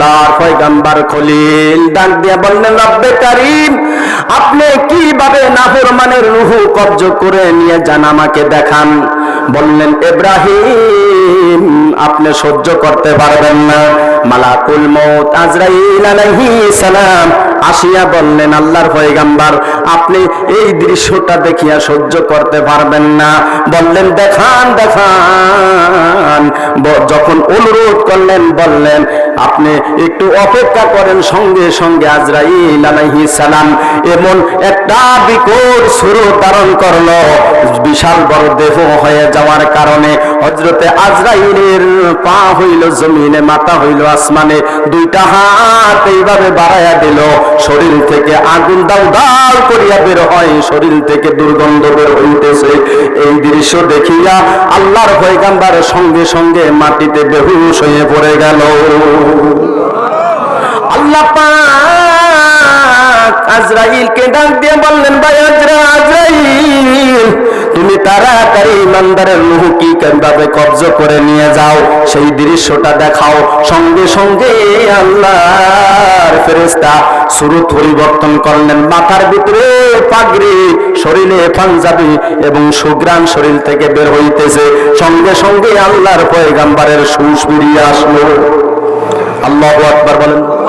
আল্লাহর পয়গাম্বার খলিল ডাক দিয়া বললেন, রব্বে কারিম, আপনি কীভাবে নাফরমানের রুহু কব্জ করে নিয়ে যান আমাকে দেখান? বললেন, ইব্রাহিম, আপনি সহ্য করতে পারবেন না। মালাকুল মত আজরাইল আলাইহিস সালাম আসিয়া বললেন, আল্লাহর পয়গাম্বার, আপনি এই দৃশ্যটা দেখিয়া সহ্য করতে পারবেন না। বললেন, দেখান দেখান। যখন অনুরোধ করলেন, বললেন, আপনি একটু অপেক্ষা করেন সঙ্গে সঙ্গে আজরাইল আলাইহিস সালাম। এমন একটা বিকট সুর ধারণ করল, বিশাল বড় দেহ হয়ে যাওয়ার কারণে হজরতে আজরাইলের পা হইল জমিনে, মাথা হইল আসমানে। দুইটা হাত এইভাবে বাড়াইয়া দিল। শরীর থেকে আগুন দাও দাও করিয়া বের হয়, শরীর থেকে দুর্গন্ধ বের হইতেছে। এই দৃশ্য দেখিয়া আল্লাহর পয়গাম্বারের সঙ্গে সঙ্গে মাটিতে বেহুশ হয়ে পড়ে গেল। আল্লাহ পাক আজরাইলকে ডাক দিয়ে বললেন, ভাই আজরা আজরাইল তাড়াতাড়ি ইমানদারের রুহু কি কবজ করে নিয়ে যাও, সেই দৃশ্যটা দেখাও। সঙ্গে সঙ্গে আল্লাহর ফেরেশতা সুরত পরিবর্তন করলেন। মাথার ভিতরে পাগড়ি, শরীরে পাঞ্জাবি এবং সুগ্রাম শরীর থেকে বের হইতেছে। সঙ্গে সঙ্গে আল্লাহর পয়গাম্বারের সুস ফিরিয়ে আসলো। আল্লাহ আকবার বলেন।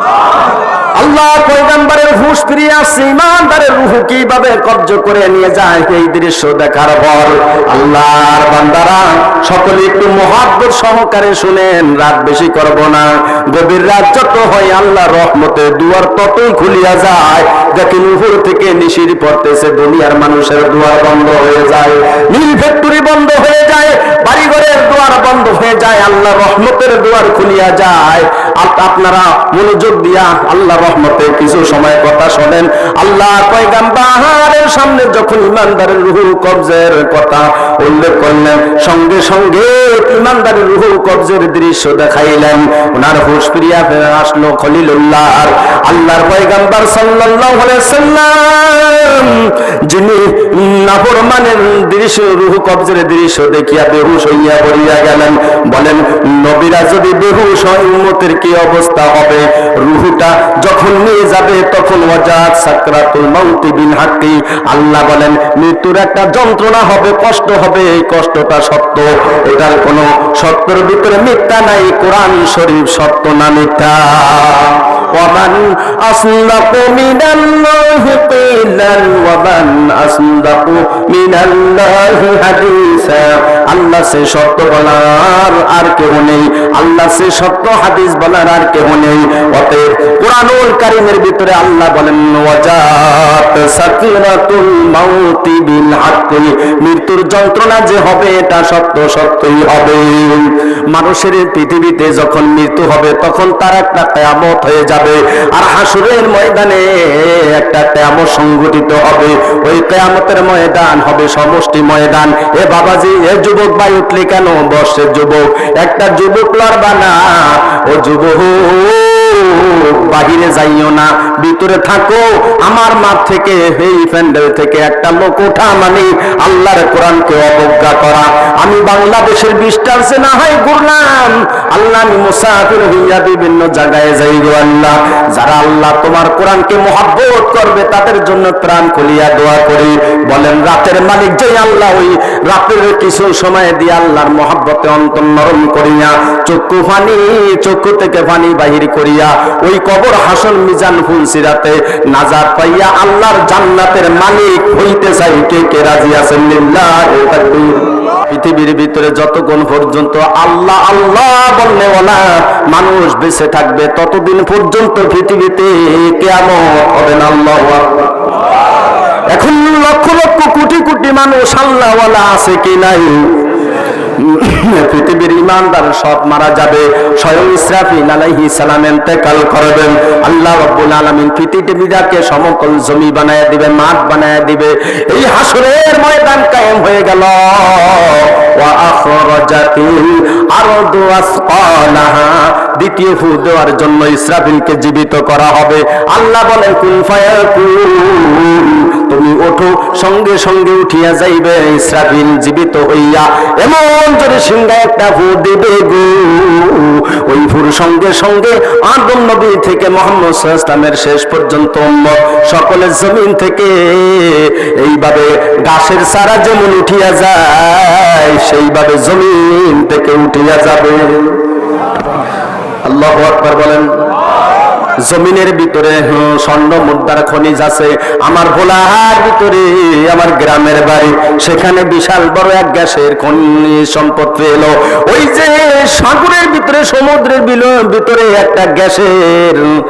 দুয়ার ততই খুলিয়া যায়। থেকে নিশির পড়তেছে, দুনিয়ার মানুষের দুয়ার বন্ধ হয়ে যায়। নীল ফ্যাক্টরি বন্ধ হয়ে যায়, বাড়িঘরের দুয়ার বন্ধ হয়ে যায় আল্লাহ রহমতের দুয়ার খুলিয়া যায়। আপনারা মনোযোগ দিয়া আল্লাহ রহমতে কিছু সময় কথা শোনেন। আল্লাহ পয়গাম্বারের সামনে যখন ইমানদারের রুহু কবজের কথা উল্লেখ করলেন, সঙ্গে সঙ্গে ইমানদারের রুহু কবজের দৃশ্য দেখাইলেন। ওনার হুশ ফিরিয়া ফেরে আসলো খলিলুল্লাহ। আর আল্লাহর পয়গাম্বার সাল্লাল্লাহু আলাইহি সাল্লাম, যিনি নাফরমানের দৃশ্য, রুহু কবজের দৃশ্য দেখিয়া বেহুশ হইয়া পড়িয়া গেলেন। বলেন, নবীরা যদি বেহুশ হয়, উম্মতের কি অবস্থা হবে? রুহুটা যখন নিয়ে যাবে তখন ওয়াজাত সাকরাতুল মাউতি বিল হাক্কি। আল্লাহ বলেন, মৃত্যুর একটা যন্ত্রণা হবে, কষ্ট হবে, এই কষ্টটা সত্য। এটার কোনো সত্যের ভিতরে মিথ্যা নাই, কোরআন শরীফ সত্য না মিথ্যা? ومن أصدق من الله قيلا ومن أصدق من الله حديثا আল্লাহ সে সত্য বলার আর কেউ নেই আল্লাহ সে সত্য হাদিস বলার আর কেউ নেই অতএব কোরআনুল কারিমের ভিতরে আল্লাহ বলেন ওয়াজাত সাকিরাতুল মাউতি বিল হাক্কি মৃত্যুর যন্ত্রণা যে হবে এটা সত্য সত্যই হবে মানুষের পৃথিবীতে যখন মৃত্যু হবে তখন তার একটা কেয়ামত হয়ে যাবে আর হাসুরের ময়দানে একটা ক্যাম সংগঠিত হবে। ওই কেয়ামতের ময়দান হবে সমষ্টি ময়দান। এ বাবাজি, এ যুবক ভাই, উঠলি কেন বর্ষের যুবক? একটা যুবক লড়বা না, ও যুবক। বাহিরে যাইও না, ভিতরে থাকো। আমার মাঠ থেকে, এই প্যান্ডেল থেকে একটা লোক ওঠা মানে আল্লাহর কোরআনকে অবজ্ঞা করা। আমি বাংলাদেশের ডিস্টান্সে না হয় ঘুরলাম। আল্লাহ, আমি মুসাফির হইয়া বিভিন্ন জায়গায় যাই গো আল্লাহ। যারা আল্লাহ তোমার কোরআনকে মহাব্বত করবে, তাদের জন্য প্রাণ খুলিয়া দোয়া করি। বলেন, রাতের মালিক যে আল্লাহ, ওই রাতের কিছু সময় দিয়ে আল্লাহর মহাব্বতে অন্তর করিয়া, চক্ষু ফানি, চক্ষু থেকে ফানি বাহির করিয়া, ওই কবর হাসন মিজান ফুলসিরাতে নাজাত পাইয়া আল্লাহর জান্নাতের মালিক হইতে চাই। কে কে রাজি আছেন? পৃথিবীর ভিতরে যতক্ষণ পর্যন্ত আল্লাহ আল্লাহ বললে ওলা মানুষ বেঁচে থাকবে, ততদিন পর্যন্ত পৃথিবীতে কেমন হবে না। আল্লাহ এখন লক্ষ লক্ষ কোটি কোটি মানুষ আল্লাহওয়ালা আছে কি নাই? পৃথিবীর ইমানদার সব মারা যাবে। স্বয়ং ইসরাফিল আলাইহি সালাম ইন্তেকাল করবেন। আল্লাহ রাব্বুল আলামিন পৃথিবীটাকে সমকল জমি বানায় দিবে, মাঠ বানায় দিবে। এই হাসরের ময়দান কায়েম হয়ে গেল। দ্বিতীয় ফু দেওয়ার জন্য ইসরাফিলকে জীবিত করা হবে। আল্লাহ বলেন, কুল ফায়াকুন তুমি ওঠো, সঙ্গে সঙ্গে উঠিয়া যাইবে ইসরাফিল জীবিত হইয়া। এমন জোরে সিংহা একটা ফু দিবে গো। ওই ফুর সঙ্গে সঙ্গে আদম নবী থেকে মোহাম্মদ ইসলামের শেষ পর্যন্ত সকলের জমিন থেকে এইভাবে গাছের সারা যেমন উঠিয়া যায়, সেইভাবে জমিন থেকে উঠিয়া যাবে। আল্লাহ আকবার বলেন। জমিনের ভিতরে স্বর্ণ মুদ্রার খনিজ আছে। আমার ভোলাহার ভিতরে, আমার গ্রামের বাড়ি। সেখানে বিশাল বড় এক গ্যাসের খনিজ সম্পদ পেল। ওই যে সাগরের ভিতরে, সমুদ্রের বিল- ভিতরে একটা গ্যাসের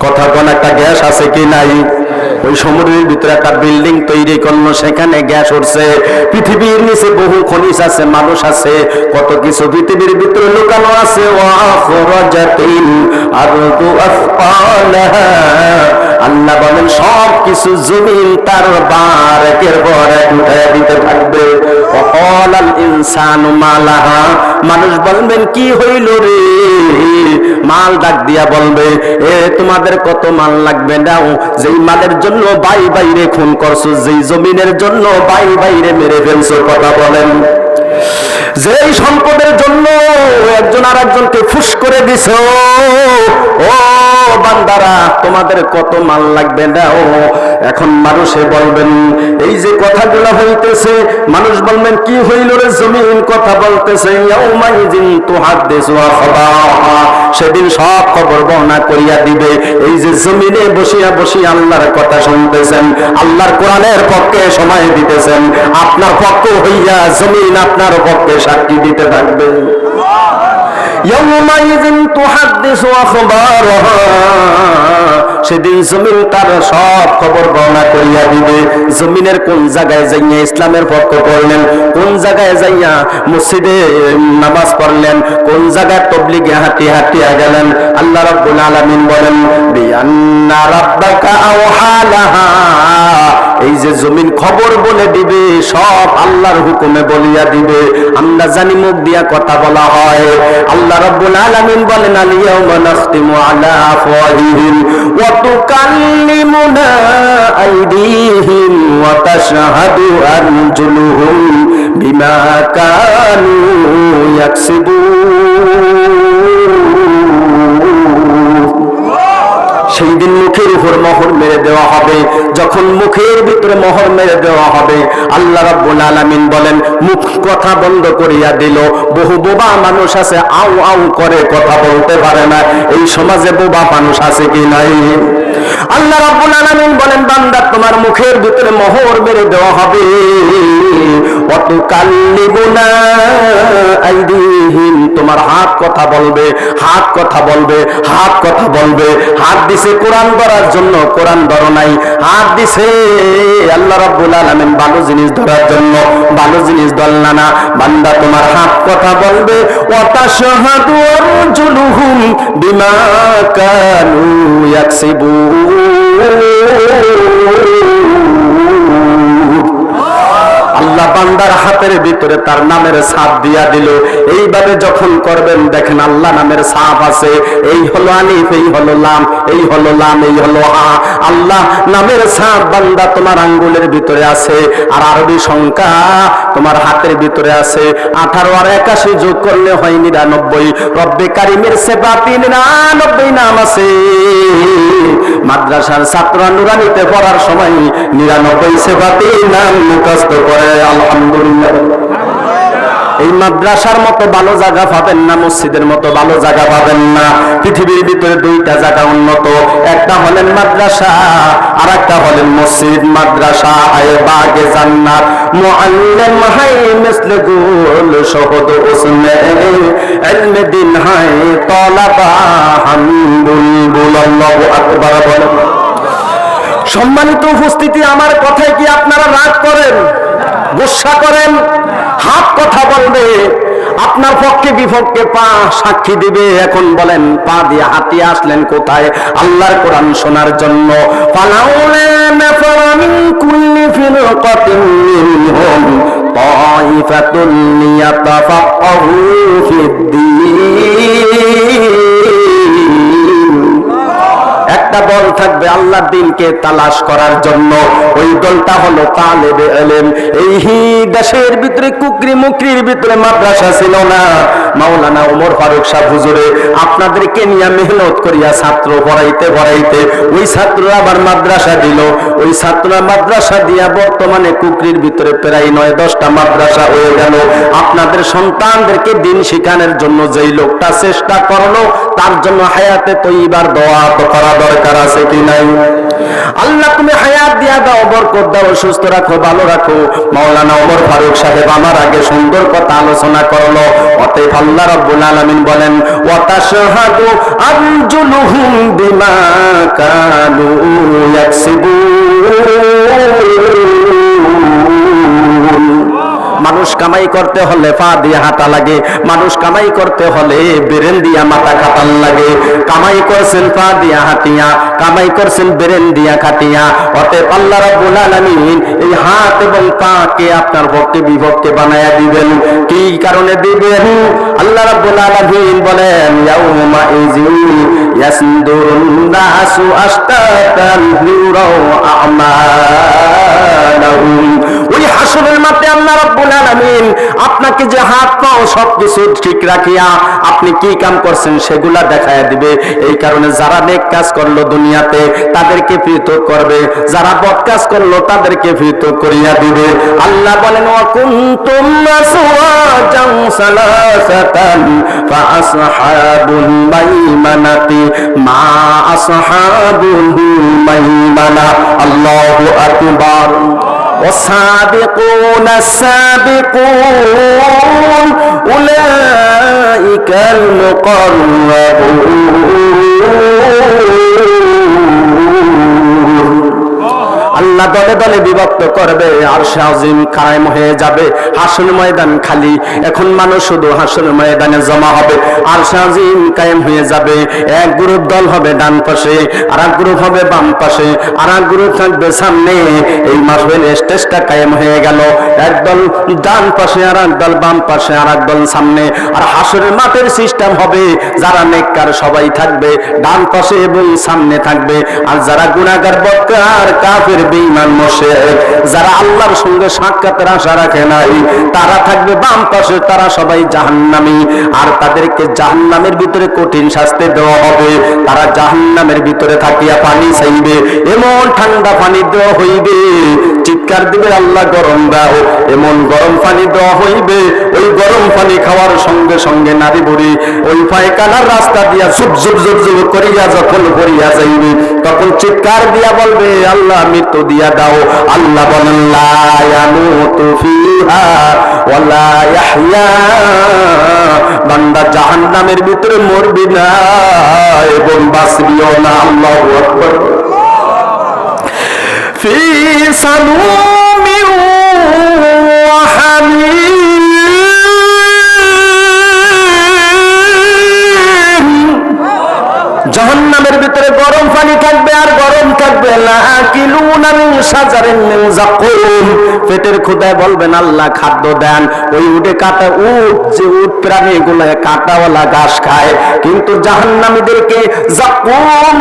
কথা কোন একটা গ্যাস আছে কি নাই? ওই সমুদ্রের ভিতরে একটা বিল্ডিং তৈরি করল, সেখানে গ্যাস উঠছে। পৃথিবীর নিচে বহু খনিজ আছে, মানুষ আছে, কত কিছু পৃথিবীর ভিতরে লুকানো আছে। আল্লাহ বলেন সব কিছু জমিন তার বার একের পর এক উঠায় দিতে থাকবে। মানুষ বলবেন, কি হইল রে? মাল ডাক দিয়া বলবে, এ তোমাদের কত মাল লাগবে? নাও, যেই মালের জন্য বাই বাইরে খুন করছ, যেই জমিনের জন্য বাই বাইরে মেরে ফেলছো, কথা বলেন। যেই সম্পদের জন্য একজন আর একজনকে ফুস করে দিছ, ও বান্দারা, তোমাদের কত মাল লাগবে, নাও। এখন মানুষে বলবেন, এই যে কথাগুলো হইতেছে, মানুষ বলবেন, কি হইল রে জমিন? কথা বলতেছে সেদিন সব খবর বর্ণনা করিয়া দিবে। এই যে জমিনে বসিয়া বসিয়া আল্লাহর কথা শুনতেছেন, আল্লাহর কোরআনের পক্ষে সময় দিতেছেন, আপনার পক্ষ হইয়া জমিন আপনার পক্ষে সাক্ষী দিতে থাকবে। সেদিন জমিন তার সব খবর করিয়া দিবে। জমিনের কোন জায়গায় যাইয়া ইসলামের পক্ষ করলেন কোন জায়গায় যাইয়া মসজিদে নামাজ পড়লেন, কোন জায়গায় তবলিগে হাঁটি হাঁটিয়া গেলেন। আল্লাহ রাব্বুল আলামিন বলেন রাব্বাকা আওহালাহা এই যে জমিন খবর বলে দিবে, সব আল্লাহর হুকুমে বলিয়া দিবে। আমরা জানি মুখ দিয়া কথা বলা হয়। আল্লাহ রাব্বুল আলামিন বলেন আলিয়াউমা নাখতিমু আলা আফওয়াহিহিম ওয়া তুকাল্লিমুনা আইদিহিম ওয়া তাশহাদু আরজুলুহুম বিমা কানু ইয়াকসিবুন. সেই দিন মুখের উপর মোহর মেরে দেওয়া হবে। যখন মুখের ভিতরে মোহর মেরে দেওয়া হবে, আল্লাহ রাব্বুল আলামিন বলেন, মুখ কথা বন্ধ করিয়া দিল। বহু বোবা মানুষ আছে, আউ আউ করে কথা বলতে পারে না। এই সমাজে বোবা মানুষ আছে কি নাই? আল্লাহ রাব্বুল আলামিন বলেন, বান্দা, তোমার মুখের ভিতরে মোহর মেরে দেওয়া হবে। তোমার হাত কথা বলবে, হাত কথা বলবে, হাত কথা বলবে। হাত দিছে কোরআন ধরার জন্য, কোরআন ধরো নাই। হাত দিছে আল্লাহ রাব্বুল আলামিন ভালো জিনিস ধরার জন্য। ভালো জিনিস ধরলা না। বান্দা তোমার হাত কথা বলবে, ওয়াতাশহাদু আরজুলুহুম বিমা কানু ইয়াকসিবুন। আল্লাহ বান্দার হাতের ভিতরে তার নামের সাপ দিয়া দিল। এইভাবে যখন করবেন, দেখেন আল্লাহ নামের সাপ আছে। এই হলো আলিফ, এই হলো লাম, এই হলো লাম, এই হলো হা। আল্লাহ নামের সাপ বান্দা তোমার আঙ্গুলের ভিতরে আছে। আর আরবি সংখ্যা তোমার হাতের ভিতরে আছে। আঠারো আর একাশি যোগ করলে হয় নিরানব্বই। রব্বে কারিমের সেবাতি নিরানব্বই নাম আছে। মাদ্রাসার ছাত্র নুরানিতে পড়ার সময় নিরানব্বই সেবাতেই নাম মুখস্থ করে আলহামদুলিল্লাহ। এই মাদ্রাসার মতো ভালো জায়গা পাবেন না, মসজিদের মতো ভালো জায়গা পাবেন না। পৃথিবীর ভিতরে দুইটা জায়গা উন্নত, একটা হলেন মাদ্রাসা আর একটা হলেন মসজিদ, মাদ্রাসা, আয় বাগে জান্নাত। মুআল্লিম হাই মিসলে গুল শহদ উসমে ইলমে দিন হাই তলাবা হামদুল, আল্লাহু আকবার বলেন। সম্মানিত উপস্থিতি, আমার কথায় কি আপনারা রাগ করেন, গুসা করেন? হাত কথা বলবে, আপনার পক্ষে বিপক্ষে পা সাক্ষী দিবে। এখন বলেন, পা দিয়ে হাতিয়ে আসলেন কোথায়? আল্লাহর কোরআন শোনার জন্য। কুল্লি একটা দল থাকবে আল্লাহর দিনকে তালাশ করার জন্য। ওই দলটা হলো তালেবে এলেম। এই দেশের ভিতরে কুকরি মুকরির ভিতরে মাদ্রাসা ছিল না। মাওলানা ওমর ফারুক সাহ হুজুরে, আপনাদেরকে নিয়ে মেহনত করিয়া ছাত্র পড়াইতে পড়াইতে ওই ছাত্ররা আবার মাদ্রাসা দিল। ওই ছাত্ররা মাদ্রাসা দিয়া বর্তমানে কুকরির ভিতরে প্রায় নয় দশটা মাদ্রাসা হয়ে গেল। আপনাদের সন্তানদেরকে দিন শিখানোর জন্য যেই লোকটা চেষ্টা করল, তার জন্য হায়াতে তৈবার দোয়া তো করা দরকার আছে কি নাই? আল্লাহ তুমি হায়াত দিয়া দাও, বরকত দাও, সুস্থ রাখো, ভালো রাখো। মাওলানা ওমর ফারুক সাহেব আমার আগে সুন্দর কথা আলোচনা করল, অতএব আল্লাহ রাব্বুল আলামিন বলেন, ওয়াতাশহাদু আরজুলুহুম বিমা কানু ইয়াকসিবুন। মানুষ কামাই করতে হলে পা দিয়ে হাঁটা লাগে, মানুষ কামাই করতে হলে বেরেন দিয়া মাথা খাটান লাগে। কামাই করছেন পা দিয়া হাঁটিয়া কামাই করছেন বেরেন দিয়া খাটিয়া। অতএব আল্লাহ রাব্বুল আলামিন এই হাত এবং পাকে আপনার ভক্তি, বিভক্তি বানায়া দিবেন। কি কারণে দিবেন? আল্লাহ রাব্বুল আলামিন বলেন, ইয়াউমা ইযিন ইয়াসদুরুন নাসু আশতাতান লিউরাউ আমালাহুম। ওই হাসরের মাঠে আল্লাহ রাব্বুল আলামিন আপনাকে যে হাত পাও, সবকিছু ঠিক রাখিয়া আপনি কি কাম করছেন সেগুলা দেখায় দিবে। এই কারণে যারা নেক কাজ করল দুনিয়াতে তাদেরকে পৃথক করবে। যারা বদকাজ করল, তাদেরকে পৃথক করিয়া দিবে। আল্লাহ বলেন মা আসহাবুল আল্লাহু আকবার। والسابقون السابقون أولئك المقربون আল্লাহ দলে দলে বিভক্ত করবে আর আজিম কায়েম হয়ে যাবে, হাসন ময়দান খালি। এখন মানুষ শুধু হাসন ময়দানে জমা হবে আর আজিম কায়েম হয়ে যাবে। এক গ্রুপ দল হবে ডান পাশে আর এক গ্রুপ হবে বাম পাশে আর এক গ্রুপ থাকবে সামনে। এই মাসবেল স্টেজটা কায়েম হয়ে গেল। এক দল ডান পাশে আর এক দল বাম পাশে আর এক দল সামনে। আর হাসরের মাঠের সিস্টেম হবে, যারা নেককার সবাই থাকবে, ডান পাশে এবং সামনে থাকবে। আর যারা গুণাগার বক্কার কাফের বেঈমান মুশরিক যারা আল্লাহর সঙ্গে সাক্ষাতের আশা রাখে নাই, তারা থাকবে বাম পাশে, তারা সবাই জাহান্নামী। আর তাদেরকে জাহান্নামের ভিতরে কঠিন শাস্তি দেওয়া হবে। তারা জাহান্নামের ভিতরে থাকিয়া পানি চাইবে, এমন ঠান্ডা পানি দেওয়া হইবে চিৎকার দিবে, আল্লাহ গরম দাও। এমন গরম পানি দেওয়া হইবে, ওই গরম পানি খাওয়ার সঙ্গে সঙ্গে নারী বুড়ি ওই পায়খানার রাস্তা দিয়া ঝুপ ঝুপ ঝুপ ঝুপ করিয়া যখন করিয়া যাইবে, তখন চিৎকার দিয়া বলবে, আল্লাহ মৃত্যু দিয়া দাও। আল্লাহ বান্দা জাহান্নামের ভিতরে মরবি না, এবং বাঁচবিও না। আল্লাহু আকবার। في سموم وحميم জাহান্নামের ভিতরে গরম পানি থাকবে আর গরম থাকবে লাকিলুনা মিন শাজারিন মিন যাকুম পেটের খোদায় বলবেন, আল্লাহ খাদ্য দেন। ওই উঠে কাটা উট, যে উট প্রাণী গুলো কাটাওয়ালা ঘাস খায়। কিন্তু জাহান্নামীদেরকে যাকুম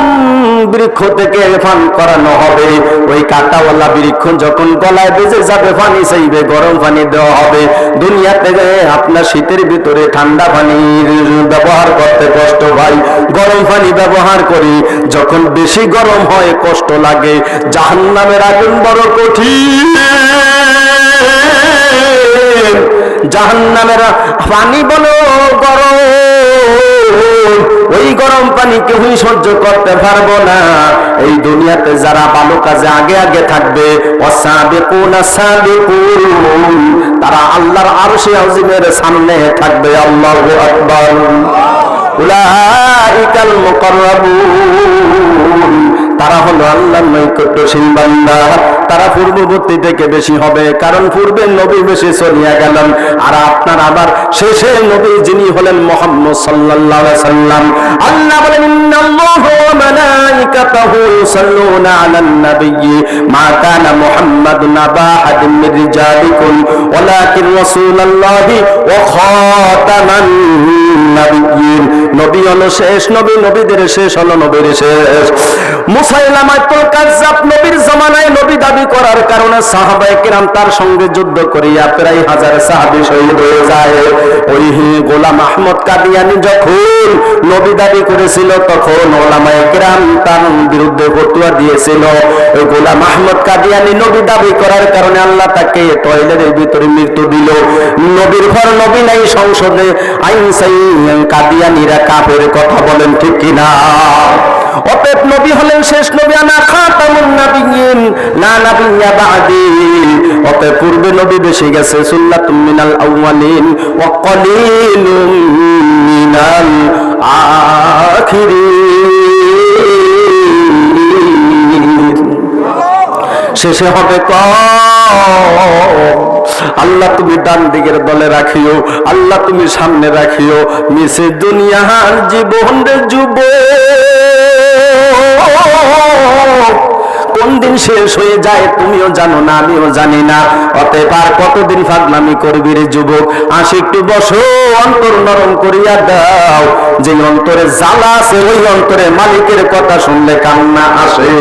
বৃক্ষ থেকে পান করানো হবে, ওই কাটাওয়ালা বৃক্ষ যখন গলায় বেজে যাবে পানি চাইবে, গরম পানি দেওয়া হবে। দুনিয়া থেকে আপনার শীতের ভিতরে ঠান্ডা পানির ব্যবহার করতে কষ্ট ভাই গরম পানি ব্যবহার করি। যখন বেশি গরম হয়, কষ্ট লাগে। জাহান্নামের আগুন বড় কঠিন। জাহান্নামের পানি বলো গরম। ওই গরম পানি কেউই সহ্য করতে পারব না। এই দুনিয়াতে যারা ভালো কাজে আগে আগে থাকবে তারা আল্লাহর আরশে আজিমের সামনে থাকবে, আল্লাহু তারা হলো আল্লাহর নৈকট্যশীল বান্দা। তারা পূর্ববর্তী থেকে বেশি হবে। কারণ পূর্বে নবী বেশি চলিয়া গেলেন। আর আপনার আবার শেষে নবী যিনি হলেন মোহাম্মদ সাল্লাম। আল্লাহ বলেন শেষ জামানায় নবী দাবি করার কারণে সাহাবায়ে কিরাম তার সঙ্গে যুদ্ধ করিয়া প্রায় হাজার সাহাবী শহীদ হয়ে যায়। ওই গোলাম আহমদ কাদিয়ানি যখন নবী দাবি করেছিল, তখন ওলামায়ে কিরাম তার বিরুদ্ধে ফতোয়া দিয়েছিল। ওই গোলাম আহমদ কাদিয়ানি নবী দাবি করার কারণে আল্লাহ তাকে টয়লেটের ভিতরে মৃত্যু দিল। নবীর ঘর নবী নাই, সংসদে আইন সাই কাদিয়ানিরা কাফের কথা বলেন, ঠিক কিনা? অতএব নবী হলেন শেষ নবী, আনা খাতামুন নাবিয়িন না নাবিয়্যা বাদি। অতএব পূর্বে নবী বেশি গেছে, সুন্নাতুম মিনাল আউয়ালিন ওয়া কলিলুম মিনাল আখিরিন। শেষে হবে কম আল্লাহ তুমি ডান দিকের দলে রাখিও, আল্লাহ তুমি সামনে রাখিও, মিশে দুনিয়ার জীবন রে যুব। কোন দিন শেষ হয়ে যায় তুমিও জানো না, আমিও জানি না। অতএব আর কতদিন ফাগলামি করবি রে যুবক? আসি একটু বসো, অন্তর নরম করিয়া দাও। যে অন্তরে জ্বালা আছে, ওই অন্তরে মালিকের কথা শুনলে কান্না আসে।